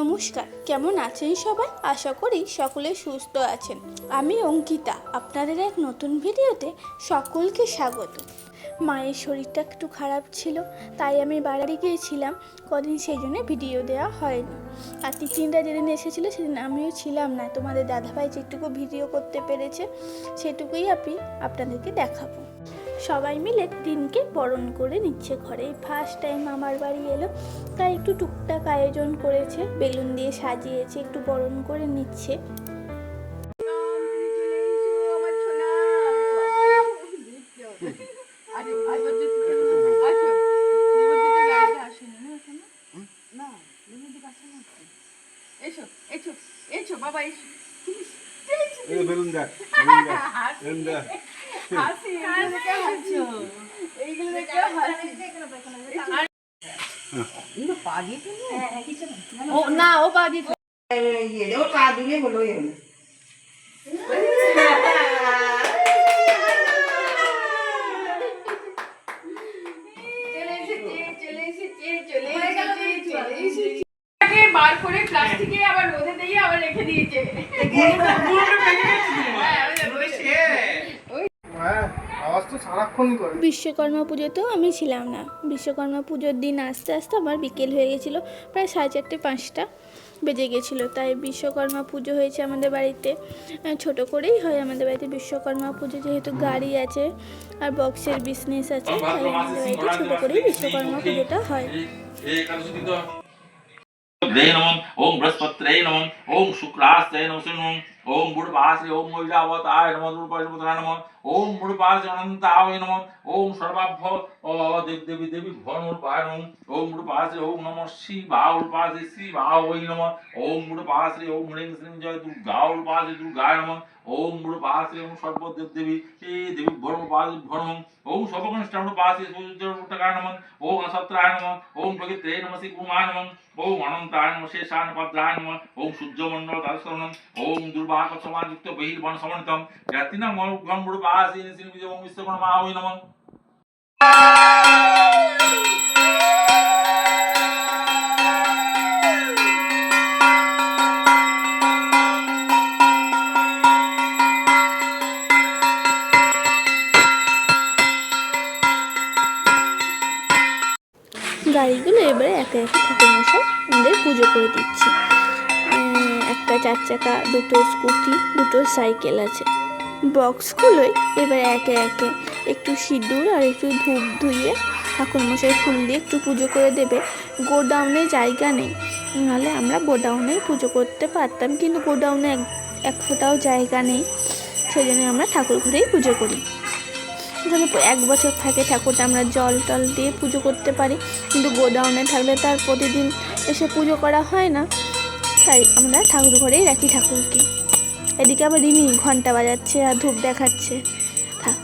নমস্কার, কেমন আছেন সবাই? আশা করি সকলে সুস্থ আছেন। আমি অঙ্কিতা, আপনাদের এক নতুন ভিডিওতে সকলকে স্বাগত। মায়ের শরীরটা একটু খারাপ ছিল, তাই আমি বাড়ি গিয়েছিলাম। কদিন সেই জন্য ভিডিও দেওয়া হয়নি। আর তিনটা যেদিন এসেছিল, সেদিন আমিও ছিলাম না। তোমাদের দাদাভাই যেটুকু ভিডিও করতে পেরেছে, সেটুকুই আমি আপনাদেরকে দেখাবো। সবাই মিলে দিনকে বরণ করে নিচ্ছে ঘরে। ফার্স্ট টাইম আমার বাড়ি এলো, তাই একটু টুকটাক আয়োজন করেছে, বেলুন দিয়ে সাজিয়েছে, একটু বরণ করে নিচ্ছে। বাবা এসো এই বেলুন দেখ বেলুন দেখ বেলুন দেখ। হাসি এইগুলো দেখে হাসছো? এইগুলো দেখে হাসি। না। ও পা দিতে ও পা দিলে হলো হলো চলে এসেছে চলে এসেছে চলে এসেছে চলে এসেছে এটাকে বার করে প্লাস্টিকে আবার রোদে দিয়ে আবার রেখে বিশ্বকর্মা পুজোতেও আমি ছিলাম না। বিশ্বকর্মা পুজোর দিন আস্তে আস্তে আমার বিকেল হয়ে গেছিল, প্রায় সাড়ে চারটে, পাঁচটা বেজে গেছিল। তাই বিশ্বকর্মা পুজো হয়েছে আমাদের বাড়িতে। ছোট করেই হয় আমাদের বাড়িতে বিশ্বকর্মা পুজো, যেহেতু গাড়ি আছে আর বক্সের বিজনেস আছে, তাই আমাদের বাড়িতে ছোটো করেই বিশ্বকর্মা পুজোটা হয় े। नम ओं बृहस्पत्रे नम ओं शुक्रास्त्रे नम ओं गुड़वासे ओं महिलावताय नम दुर्पशुपुत्राय नम। ওম মৃপার জনন্তায় নম। ওম সর্বাভ্য দেব দেবী দেবী রূপায় নম ওম মৃপাশে ওম নম শিবা শ্রী শিবা ওই নম। ওম মৃপাশে ওম হ্রিং শ্রীং জয় দুর্গা উল্পাশে দুর্গা নম। ওম মৃপাশে ওম সর্ব সর্বদেব দেবী দেবী ভর্মপাশে ভর্ম ওম সর্বকনিষ্ঠানপাশে সূর্যটাকায় নম। ওম অসত্রায় নম। ওম প্রকৃতে নম শ্রী কুমার নম। ওম অনন্তায় নম শেষান পদ্রায় নম। ওম সূর্যমণ্ডল তারস্বরণম ওম দুর্বাক সমাযুক্ত বহির্বন সমন্বিতম জ্ঞাতিনা মর্ঘম মৃপা গাড়িগুলো এবারে একে একে ঠাকুরমশাই আমাদের পুজো করে দিচ্ছে। একটা চার চাকা, দুটো স্কুটি, দুটো সাইকেল আছে। বক্সগুলোই এবার একে একে একটু সিঁদুর আর একটু ধূপ ধুইয়ে ঠাকুরমশাই ফুল দিয়ে একটু পুজো করে দেবে। গোডাউনে জায়গা নেই। নাহলে আমরা গোডাউনে পুজো করতে পারতাম, কিন্তু গোডাউনে এক এক ফোঁটাও জায়গা নেই। সেই জন্য আমরা ঠাকুর ঘরেই পুজো করি। ওখানে এক বছর থাকে ঠাকুরটা আমরা জল টল দিয়ে পুজো করতে পারি, কিন্তু গোডাউনে থাকলে তার প্রতিদিন এসে পুজো করা হয় না। তাই আমরা ঠাকুর ঘরেই রাখি ঠাকুরকে। এদিকে আবার রিমি ঘণ্টা বাজাচ্ছে আর ধূপ দেখাচ্ছে। থাক।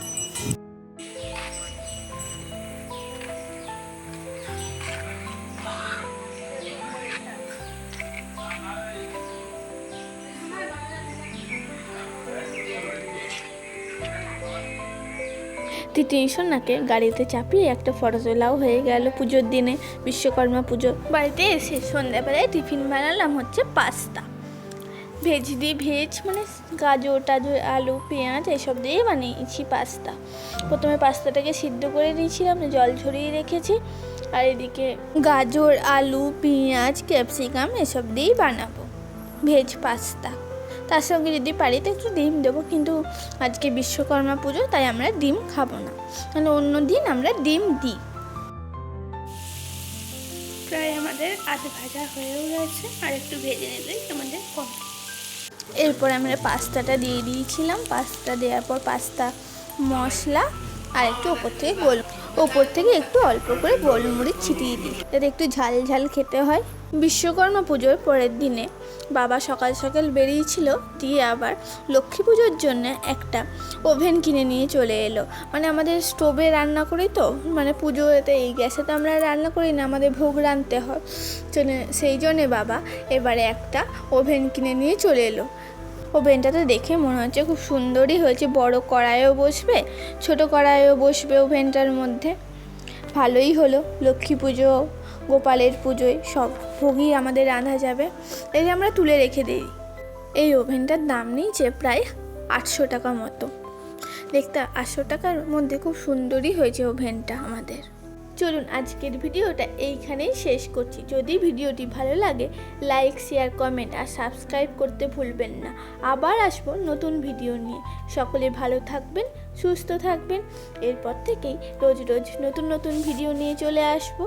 সন্নাকে গাড়িতে চাপিয়ে একটা ফটো তোলাও হয়ে গেল পুজোর দিনে, বিশ্বকর্মা পুজো। বাড়িতে এসে সন্ধ্যাবেলায় টিফিন বানালাম হচ্ছে পাস্তা। ভেজ দিয়ে ভেজ মানে গাজর, টাজর, আলু, পেঁয়াজ, এসব দিয়ে বানিয়েছি পাস্তা। প্রথমে পাস্তাটাকে সিদ্ধ করে নিয়েছিলাম, জল ঝরিয়ে রেখেছি। আর এদিকে গাজর, আলু, পেঁয়াজ, ক্যাপসিকাম এসব দিয়েই বানাবো, ভেজ পাস্তা। তার সঙ্গে যদি পারি তো একটু ডিম দেবো, কিন্তু আজকে বিশ্বকর্মা পুজো, তাই আমরা ডিম খাব না। মানে অন্য দিন আমরা ডিম দিই। প্রায় আমাদের আধ ভাজা হয়েও গেছে, আর একটু ভেজে নিলেই আমাদের কম এরপর আমরা পাস্তাটা দিয়ে দিয়েছিলাম। পাস্তা দেওয়ার পর পাস্তা, মশলা আর একটু ওপর থেকে গোল ওপর থেকে একটু অল্প করে গোলমরিচ ছিটিয়ে দিই। যাতে একটু ঝাল ঝাল খেতে হয়। বিশ্বকর্মা পুজোর পরের দিনে বাবা সকাল সকাল বেরিয়েছিল, দিয়ে আবার লক্ষ্মী পুজোর জন্য একটা ওভেন কিনে নিয়ে চলে এলো। মানে আমাদের স্টোভে রান্না করি তো মানে পুজোতে এই গ্যাসে তো আমরা রান্না করি না, আমাদের ভোগ রাঁধতে হয়। সেই জন্যে বাবা এবারে একটা ওভেন কিনে নিয়ে চলে এলো। ওভেনটা তো দেখে মনে হচ্ছে খুব সুন্দরই হয়েছে। বড় কড়াইও বসবে, ছোট কড়াইও বসবে ওভেনটার মধ্যে। ভালোই হলো, লক্ষ্মী পুজো, গোপালের পুজোয় সব ভোগই আমাদের রাঁধা যাবে। এই আমরা তুলে রেখে দিই। এই ওভেনটার দাম নিয়েছে প্রায় আটশো টাকা মতো। দেখতে আটশো টাকার মধ্যে খুব সুন্দরই হয়েছে ওভেনটা আমাদের। চলুন আজকের ভিডিওটা এইখানেই শেষ করছি। যদি ভিডিওটি ভালো লাগে, লাইক, শেয়ার, কমেন্ট আর সাবস্ক্রাইব করতে ভুলবেন না। আবার আসব নতুন ভিডিও নিয়ে। সকলে ভালো থাকবেন, সুস্থ থাকবেন। এরপর থেকেই রোজ রোজ নতুন নতুন ভিডিও নিয়ে চলে আসব।